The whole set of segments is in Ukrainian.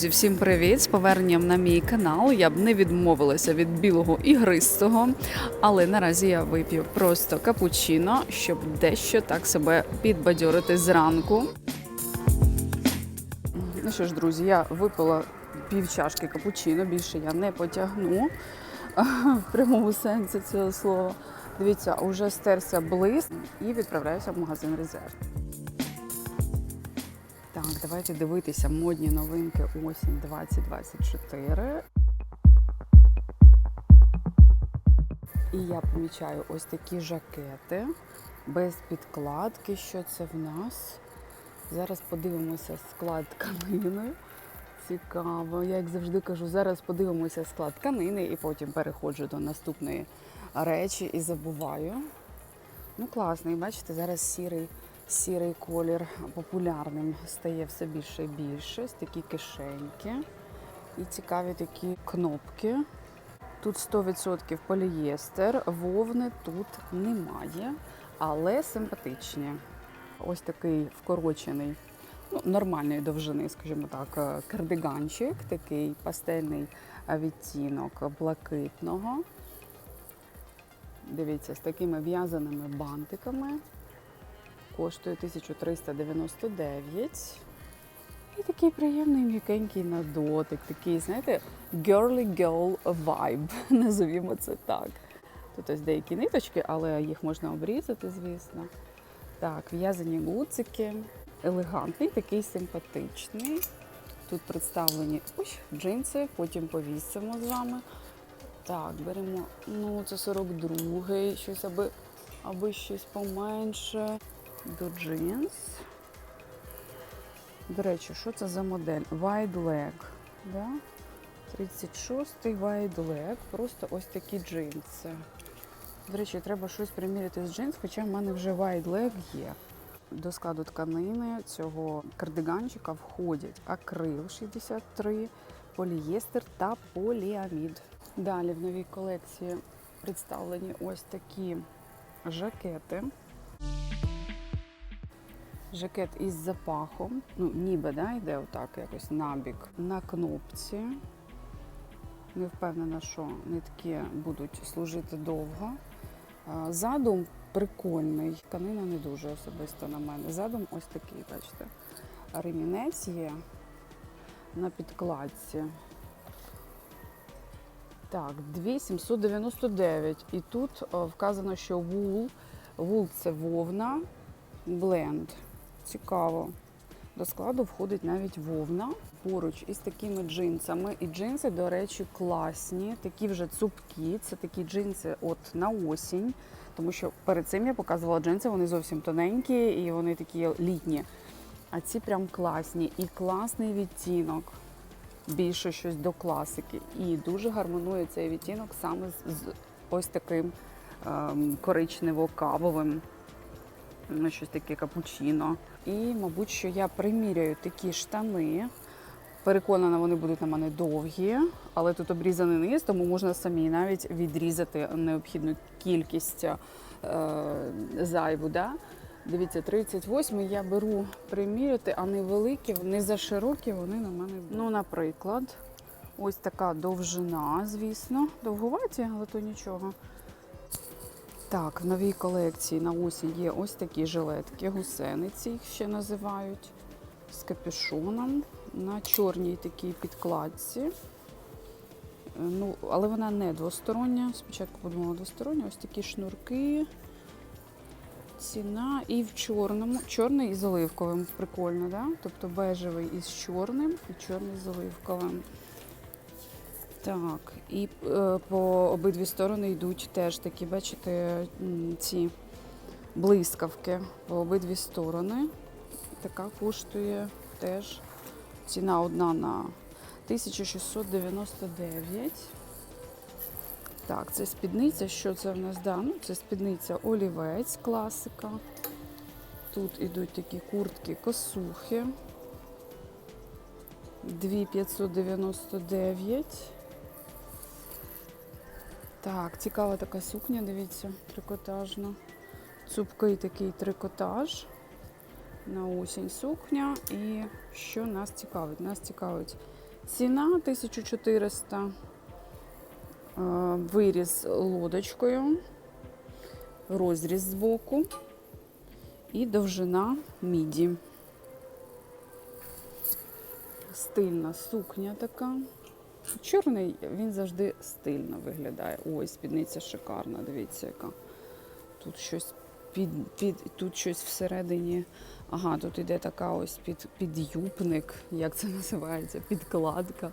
Друзі, всім привіт! З поверненням на мій канал. Я б не відмовилася від білого ігристого, але наразі я вип'ю просто капучино, щоб дещо так себе підбадьорити зранку. Ну що ж, друзі, я випила пів чашки капучино, більше я не потягну в прямому сенсі цього слова. Дивіться, уже стерся блиск і відправляюся в магазин резерв. Так, давайте дивитися модні новинки осінь 2024. І я помічаю ось такі жакети без підкладки. Що це в нас? Зараз подивимося склад тканини. Цікаво. Я як завжди кажу, зараз подивимося склад тканини і потім переходжу до наступної речі і забуваю. Ну, класний, бачите, зараз сірий, сірий колір популярним стає все більше і більше. Ось такі кишеньки і цікаві такі кнопки. Тут 100% полієстер, вовни тут немає, але симпатичні. Ось такий вкорочений, ну, нормальної довжини, скажімо так, е, кардиганчик, такий пастельний е, відтінок блакитного. Дивіться, з такими в'язаними бантиками. Коштує 1399. І такий приємний м'якенький на дотик. Такий, знаєте, girly girl vibe, назовімо це так. Тут ось деякі ниточки, але їх можна обрізати, звісно. Так, в'язані гуцики. Елегантний, такий симпатичний. Тут представлені ось джинси, потім повісимо з вами. Так, беремо, ну це 42-й, щось аби, аби щось поменше. До джинс. До речі, що це за модель? Wide leg. Да? 36-й wide leg. Просто ось такі джинси. До речі, треба щось приміряти з джинс, хоча в мене вже wide leg є. До складу тканини цього кардиганчика входять акрил 63, полієстер та поліамід. Далі в новій колекції представлені ось такі жакети. Жакет із запахом, ну ніби да, йде отак якось набік на кнопці. Не впевнена, що нитки будуть служити довго. Задум прикольний. Тканина не дуже особисто на мене. Задум ось такий, бачите. Ремінець є на підкладці. Так, 2799. І тут вказано, що вул. Вул це вовна, бленд. Цікаво. До складу входить навіть вовна поруч із такими джинсами. І джинси, до речі, класні, такі вже цупкі. Це такі джинси от на осінь. Тому що перед цим я показувала джинси, вони зовсім тоненькі і вони такі літні. А ці прям класні. І класний відтінок. Більше щось до класики. І дуже гармонує цей відтінок саме з, ось таким ем, коричнево-кавовим щось таке капучино. І, мабуть, що я приміряю такі штани. Переконана, вони будуть на мене довгі, але тут обрізаний низ, тому можна самі навіть відрізати необхідну кількість е, зайву. Да? Дивіться, 38 я беру приміряти, а не великі, не за широкі, вони на мене. будуть. Ну, наприклад, ось така довжина, звісно. Довгуваті, але то нічого. Так, в новій колекції на осінь є ось такі жилетки, гусениці їх ще називають, з капюшоном на чорній такій підкладці. Е, Ну, але вона не двостороння. Спочатку подумала двостороння, ось такі шнурки. Ціна і в чорному. Чорний із оливковим. Прикольно, да? Тобто бежевий із чорним і чорний з оливковим. Так, і е, по обидві сторони йдуть теж такі, бачите, ці блискавки по обидві сторони. Така коштує теж ціна одна на 1699. Так, це спідниця. Що це в нас? Да, ну, це спідниця олівець, класика. Тут ідуть такі куртки, косухи. 2599. Так, цікава така сукня, дивіться, трикотажна. Цупкий такий трикотаж. На осінь сукня. І що нас цікавить? Нас цікавить Ціна 1400. Е, Виріз лодочкою, розріз збоку і довжина міді. Стильна сукня така. Чорний він завжди стильно виглядає. Ой, спідниця шикарна, дивіться, яка. Тут щось під, під тут щось всередині. Ага, тут іде така ось під, підюбник, як це називається, підкладка.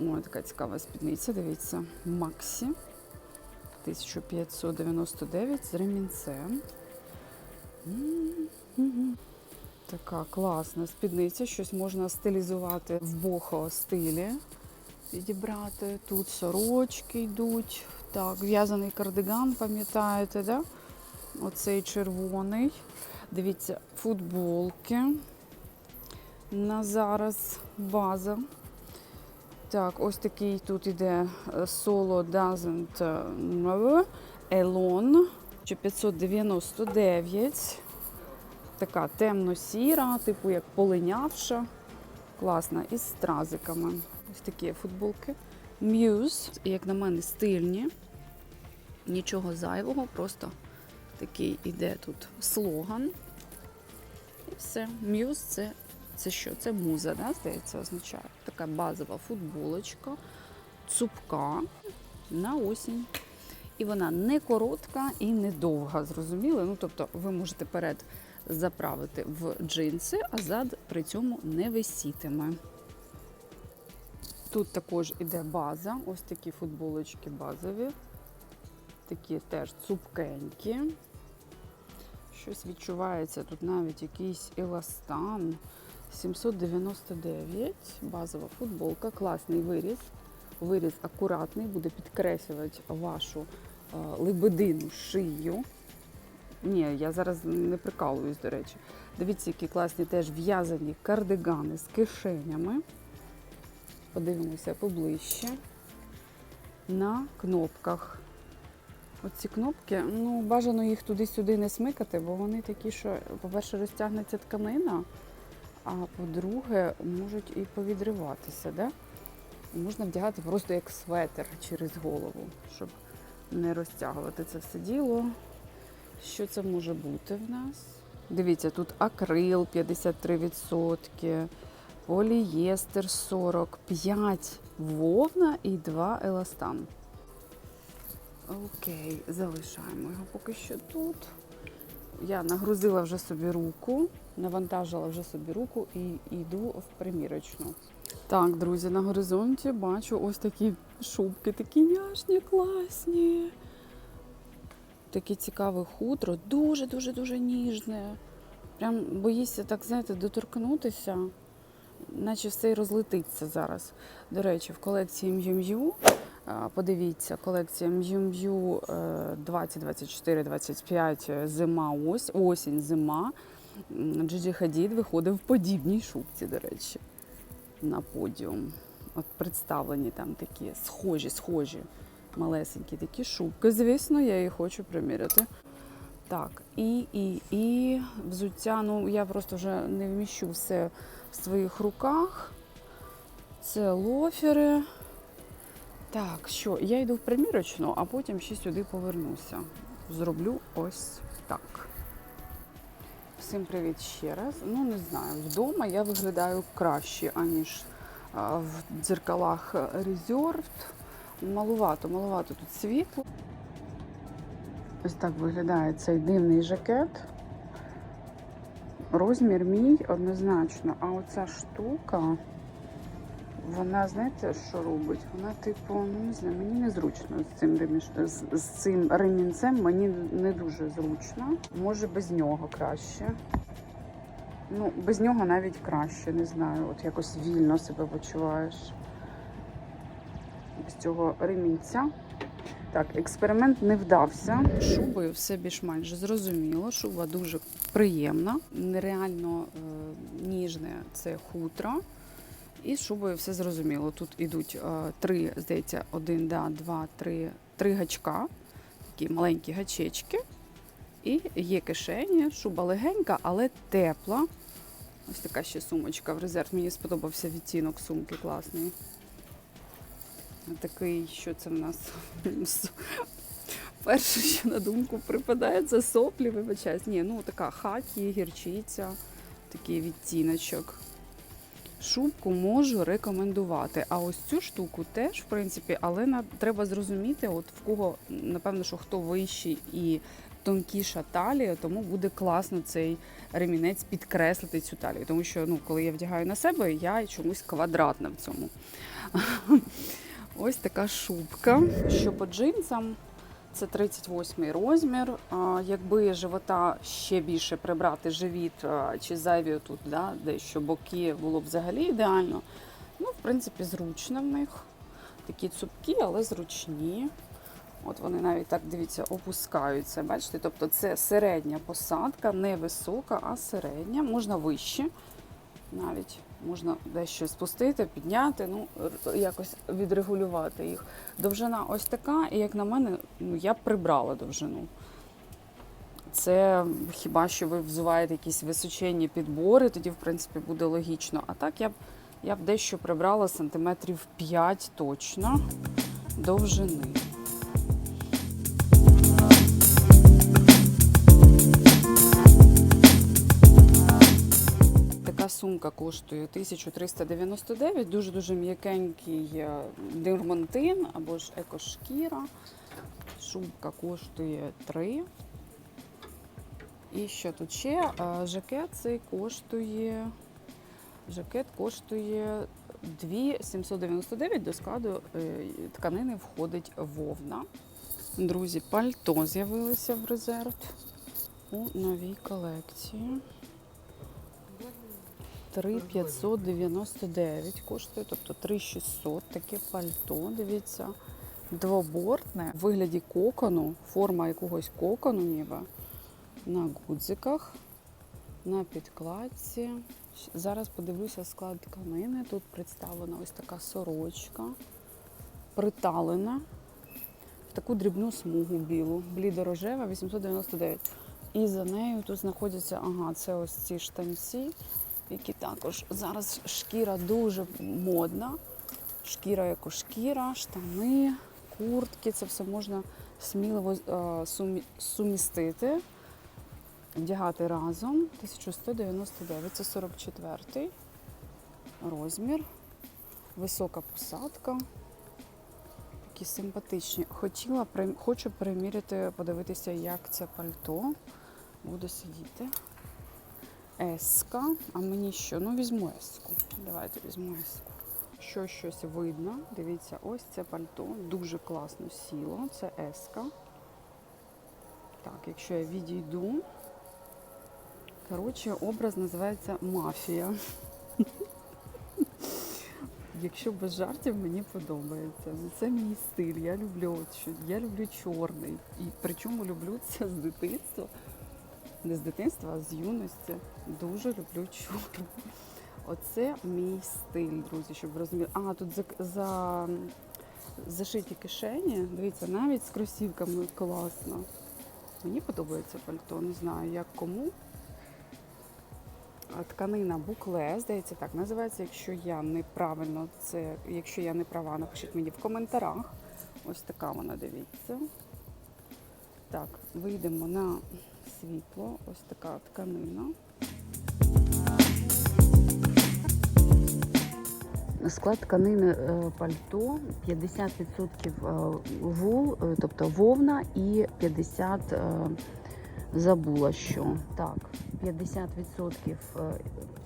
Ой, така цікава спідниця, дивіться. Максі. 1599 з ремінцем. Така класна спідниця, щось можна стилізувати в бохо стилі. Підібрати. Тут сорочки йдуть. Так, в'язаний кардиган, пам'ятаєте, да? Оцей червоний. Дивіться, футболки. На зараз база. Так, ось такий тут іде е, Solo Doesn't know. Elon. 599. Така темно-сіра, типу як полинявша. Класна, із стразиками. Ось такі футболки. Muse, як на мене, стильні. Нічого зайвого, просто такий іде тут слоган. І все. Muse це, це що? Це муза, да, здається, означає. Така базова футболочка, цупка на осінь. І вона не коротка і не довга, зрозуміли? Ну, тобто ви можете перед заправити в джинси, а зад при цьому не висітиме. Тут також іде база, ось такі футболочки базові. Такі теж цупкенькі. Щось відчувається, тут навіть якийсь еластан. 799, базова футболка, класний виріз. Виріз акуратний, буде підкреслювати вашу е, лебедину шию. Ні, я зараз не прикалуюсь, до речі. Дивіться, які класні теж в'язані кардигани з кишенями. Подивимося поближче. На кнопках. Оці кнопки, ну, бажано їх туди-сюди не смикати, бо вони такі, що, по-перше, розтягнеться тканина, а по-друге, можуть і повідриватися. Да? Можна вдягати просто як светр через голову, щоб не розтягувати це все діло. Що це може бути в нас? Дивіться, тут акрил 53%, полієстер 45, вовна і 2 еластан. Окей, залишаємо його поки що тут. Я нагрузила вже собі руку, навантажила вже собі руку і йду в примірочну. Так, друзі, на горизонті бачу ось такі шубки, такі няшні, класні. Таке цікаве хутро, дуже-дуже дуже ніжне. Прям боїшся так, знаєте, доторкнутися, наче все й розлетиться зараз. До речі, в колекції М'ю-М'ю, подивіться, колекція М'ю-М'ю 20, 24, 25, е, зима, ось, осінь, зима. Джиджі Хадід виходив в подібній шубці, до речі, на подіум. От представлені там такі схожі, схожі малесенькі такі шубки. Звісно, я її хочу приміряти. Так, і, і, і взуття, ну я просто вже не вміщу все в своїх руках. Це лофери. Так, що, я йду в примірочну, а потім ще сюди повернуся. Зроблю ось так. Всім привіт ще раз. Ну, не знаю, вдома я виглядаю краще, аніж в дзеркалах Reserved. Малувато, малувато тут світло. Ось так виглядає цей дивний жакет. Розмір мій однозначно. А оця штука, вона, знаєте, що робить? Вона, типу, ну не знаю, мені незручно з цим з, з цим ремінцем, мені не дуже зручно. Може без нього краще. Ну, без нього навіть краще, не знаю. От якось вільно себе почуваєш. З цього ремінця. Так, експеримент не вдався. Шубою все більш-менш зрозуміло. Шуба дуже приємна, нереально е, ніжне це хутро. І з шубою все зрозуміло. Тут ідуть е, три, здається, один, да, два, три, три гачка, такі маленькі гачечки. І є кишені, шуба легенька, але тепла. Ось така ще сумочка в резерв. Мені сподобався відтінок сумки класний. Такий, що це в нас? Перше, що на думку припадає, це соплі, вибачаюсь. Ні, ну така хакі, гірчиця, такий відтіночок. Шубку можу рекомендувати. А ось цю штуку теж, в принципі, але на, треба зрозуміти, от в кого, напевно, що хто вищий і тонкіша талія, тому буде класно цей ремінець підкреслити цю талію. Тому що ну, коли я вдягаю на себе, я чомусь квадратна в цьому. Ось така шубка. Що по джинсам, це 38 розмір. Якби живота ще більше прибрати живіт чи зайві тут, да, дещо боки було б взагалі ідеально. Ну, в принципі, зручно в них. Такі цупкі, але зручні. От вони навіть так дивіться, опускаються. Бачите? Тобто це середня посадка, не висока, а середня. Можна вище. Навіть можна дещо спустити, підняти, ну якось відрегулювати їх. Довжина ось така, і як на мене, ну я прибрала довжину. Це хіба що ви взуваєте якісь височенні підбори, тоді, в принципі, буде логічно. А так я б, я б дещо прибрала сантиметрів 5 точно довжини. Сумка коштує 1399, дуже-дуже м'якенький е, дермантин або ж екошкіра. Шубка коштує 3. І що тут ще? Е, Жакет цей коштує. Жакет коштує 2799 до складу е, тканини входить вовна. Друзі, пальто з'явилося в резерв у новій колекції. 3599 коштує, тобто 3600 таке пальто. Дивіться, двобортне в вигляді кокону, форма якогось кокону ніби на гудзиках, на підкладці. Зараз подивлюся склад тканини. Тут представлена ось така сорочка, приталена в таку дрібну смугу білу, блідорожева 899. І за нею тут знаходяться, ага, це ось ці штанці, які також зараз шкіра дуже модна. Шкіра як шкіра, штани, куртки, це все можна сміливо е, сумі- сумістити, вдягати разом. 1199, це 44 розмір, висока посадка. Такі симпатичні. Хотіла, хочу приміряти, подивитися, як це пальто. Буду сидіти. Еска. А мені що? Ну, візьму еску. Давайте візьму еску. Що щось видно. Дивіться, ось це пальто. Дуже класно сіло. Це еска. Так, якщо я відійду. Коротше, образ називається мафія. Якщо без жартів мені подобається. Ну, Це мій стиль. Я люблю я люблю чорний. І причому люблю це з дитинства. Не з дитинства, а з юності. Дуже люблю чорний. Оце мій стиль, друзі, щоб ви розуміли. А, тут за, за зашиті кишені. Дивіться, навіть з кросівками класно. Мені подобається пальто, не знаю як кому. Тканина букле, здається, так називається. Якщо я неправильно це, якщо я не права, напишіть мені в коментарях. Ось така вона, дивіться. Так, вийдемо на світло. Ось така тканина. Склад тканини е, пальто 50% е, вул, е, тобто вовна і 50% е, забула що. Так, 50% е,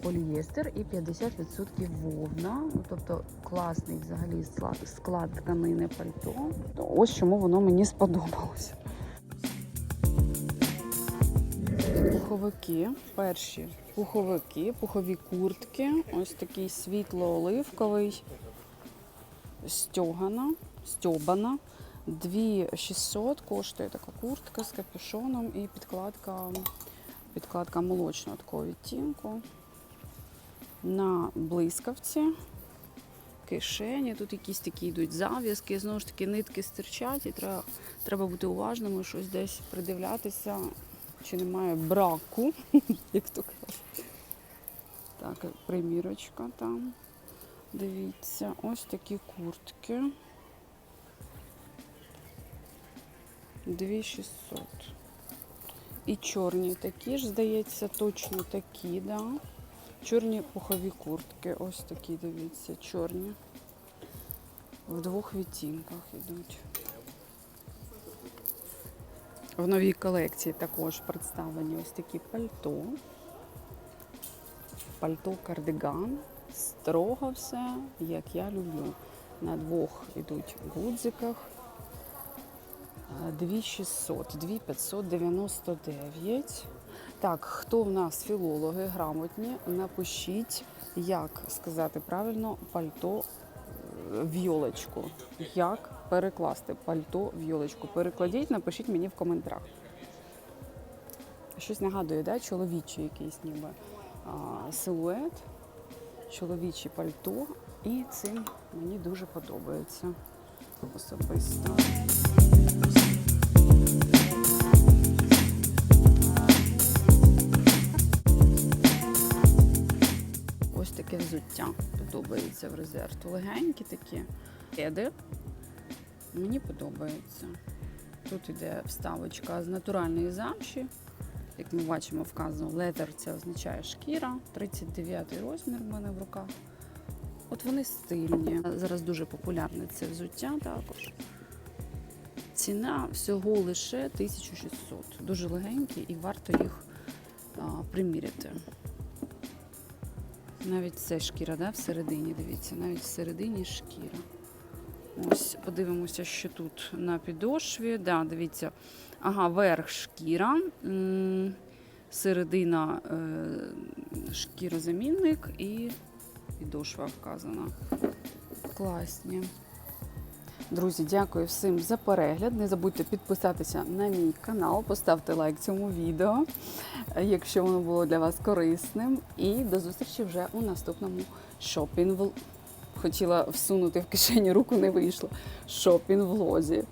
полієстер і 50% вовна. Ну, Тобто класний взагалі склад, тканини пальто. Ось чому воно мені сподобалося. Пуховики, перші пуховики, пухові куртки. Ось такий світло-оливковий, стьогана, стьобана. 2600 коштує така куртка з капюшоном і підкладка, підкладка молочного такого відтінку. На блискавці, кишені. Тут якісь такі йдуть зав'язки, знову ж таки, нитки стирчать, і треба, треба бути уважними, щось десь придивлятися, чи немає браку, як то кажуть. Так, примірочка там. Дивіться, ось такі куртки. 2600. І чорні такі ж, здається, точно такі, да. Чорні пухові куртки. Ось такі, дивіться, чорні. В двох відтінках йдуть. В новій колекції також представлені ось такі пальто. Пальто кардиган. Строго все, як я люблю. На двох йдуть гудзиках. А, 2600, 2599. Так, хто в нас філологи грамотні, напишіть, як сказати правильно пальто е, в йолочку. Як перекласти пальто в йолочку? Перекладіть, напишіть мені в коментарях. Щось нагадує, да? чоловічий якийсь ніби а, силует, чоловіче пальто. І цим мені дуже подобається особисто. Ось таке взуття подобається в резерв. Легенькі такі кеди. Мені подобається. Тут іде вставочка з натуральної замші. Як ми бачимо, вказано летер це означає шкіра. 39 розмір в мене в руках. От вони стильні. Зараз дуже популярне це взуття також. Ціна всього лише 1600. Дуже легенькі і варто їх а, приміряти. Навіть це шкіра, да, всередині, дивіться, навіть всередині шкіра. Ось, подивимося, що тут на підошві. Да, дивіться, ага, верх шкіра, середина е, шкірозамінник і підошва вказана. Класні. Друзі, дякую всім за перегляд. Не забудьте підписатися на мій канал, поставте лайк цьому відео, якщо воно було для вас корисним. І до зустрічі вже у наступному шопінг. Хотіла всунути в кишені руку, не вийшло. Шопінг влозі.